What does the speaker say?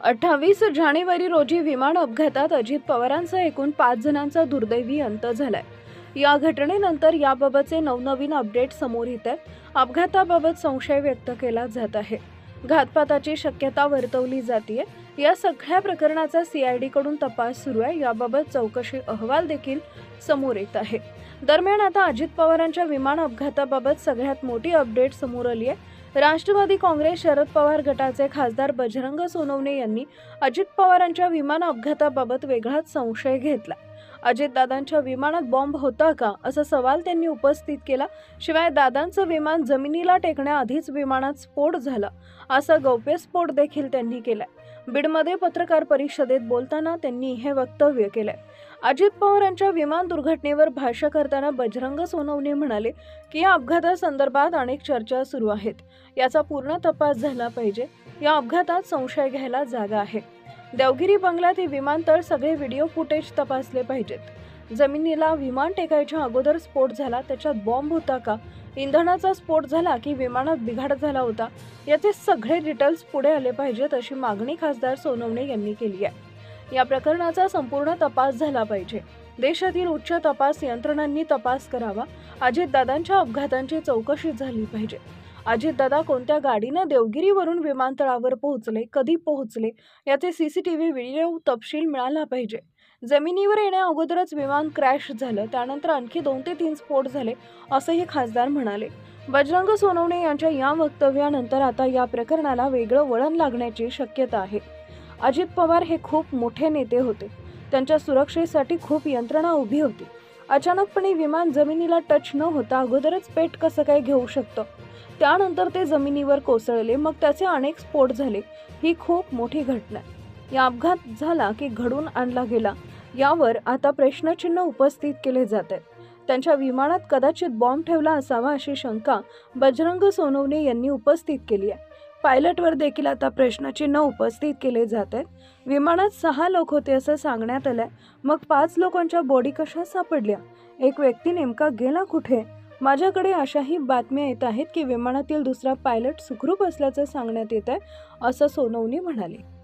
अठ्ठावीस जानेवारी रोजी विमान अपघातात अजित पवारांचा एकूण पाच जणांचा दुर्दैवी अंत झालाय. या घटनेनंतर याबाबतचे नवनवीन अपडेट समोर येत आहेत. अपघाताबाबत संशय व्यक्त केला जात आहे. घातपाताची शक्यता वर्तवली जाते या सगळ्या प्रकरणाचा सीआयडी कडून तपास सुरू आहे. याबाबत चौकशी अहवाल देखील समोर येत आहे. दरम्यान आता अजित पवारांच्या विमान अपघाताबाबत सगळ्यात मोठी अपडेट समोर आली आहे. राष्ट्रवादी काँग्रेस शरद पवार गटाचे खासदार बजरंग सोनवणे यांनी अजित पवारांच्या विमान अपघाताबाबत वेगळाच संशय घेतला. अजितदादांच्या विमानात बॉम्ब होता का? असा सवाल त्यांनी उपस्थित केला. शिवाय दादांचं विमान जमिनीला टेकण्याआधीच विमानात स्फोट झाला. असा गौप्यस्फोट देखील त्यांनी केलाय. बीडमध्ये पत्रकार परिषदेत बोलताना त्यांनी हे वक्तव्य केलंय. अजित पवार यांच्या विमान दुर्घटनेवर भाष्य करताना बजरंग सोनवणे म्हणाले की या अपघातासंदर्भात अनेक चर्चा सुरू आहेत. याचा पूर्ण तपास झाला पाहिजे. या अपघातात संशय घ्यायला जागा आहे. देवगिरी बंगल्यात हे विमानतळ सगळे व्हिडिओ फुटेज तपासले पाहिजेत. जमिनीला विमान टेकायच्या अगोदर स्फोट झाला त्याच्यात बॉम्ब होता का? इंधनाचा स्फोट झाला की विमानात बिघाड झाला होता? याचे सगळे डिटेल्स पुढे आले पाहिजेत अशी मागणी खासदार सोनवणे यांनी केली आहे. या प्रकरणाचा संपूर्ण तपास झाला पाहिजे. देशातील उच्च तपास यंत्रणांनी तपास करावा. अजितदादांच्या अपघातांची चौकशी झाली पाहिजे. अजितदादा कोणत्या गाडीनं देवगिरीवरून विमानतळावर पोहोचले कधी पोहोचले याचे सीसीटीव्ही व्हिडिओ तपशील मिळाला पाहिजे. जमिनीवर येण्या अगोदरच विमान क्रॅश झालं त्यानंतर आणखी दोन ते तीन स्फोट झाले असंही खासदार म्हणाले. बजरंग सोनवणे यांच्या या वक्तव्यानंतर आता या प्रकरणाला वेगळं वळण लागण्याची शक्यता आहे. अजित पवार हे खूप मोठे नेते होते. त्यांच्या सुरक्षेसाठी खूप यंत्रणा उभी होती. अचानकपणे विमान जमिनीला टच न होता अगोदरच पेट कसं काय घेऊ शकतं? त्यानंतर ते जमिनीवर कोसळले मग त्याचे अनेक स्फोट झाले. ही खूप मोठी घटना आहे. या अपघात झाला की घडून आणला गेला यावर आता प्रश्नचिन्ह उपस्थित केले जात आहेत. त्यांच्या विमानात कदाचित बॉम्ब ठेवला असावा अशी शंका बजरंग सोनवणे यांनी उपस्थित केली आहे. पायलटवर देखील आता प्रश्नचिन्ह उपस्थित केले जात आहेत. विमानात सहा लोक होते असं सांगण्यात आलंय. मग पाच लोकांच्या बॉडी कशा सापडल्या? एक व्यक्ती नेमका गेला कुठे? माझ्याकडे अशाही बातम्या येत आहेत की विमानातील दुसरा पायलट सुखरूप असल्याचं सांगण्यात येत आहे असं सोनवनी म्हणाले.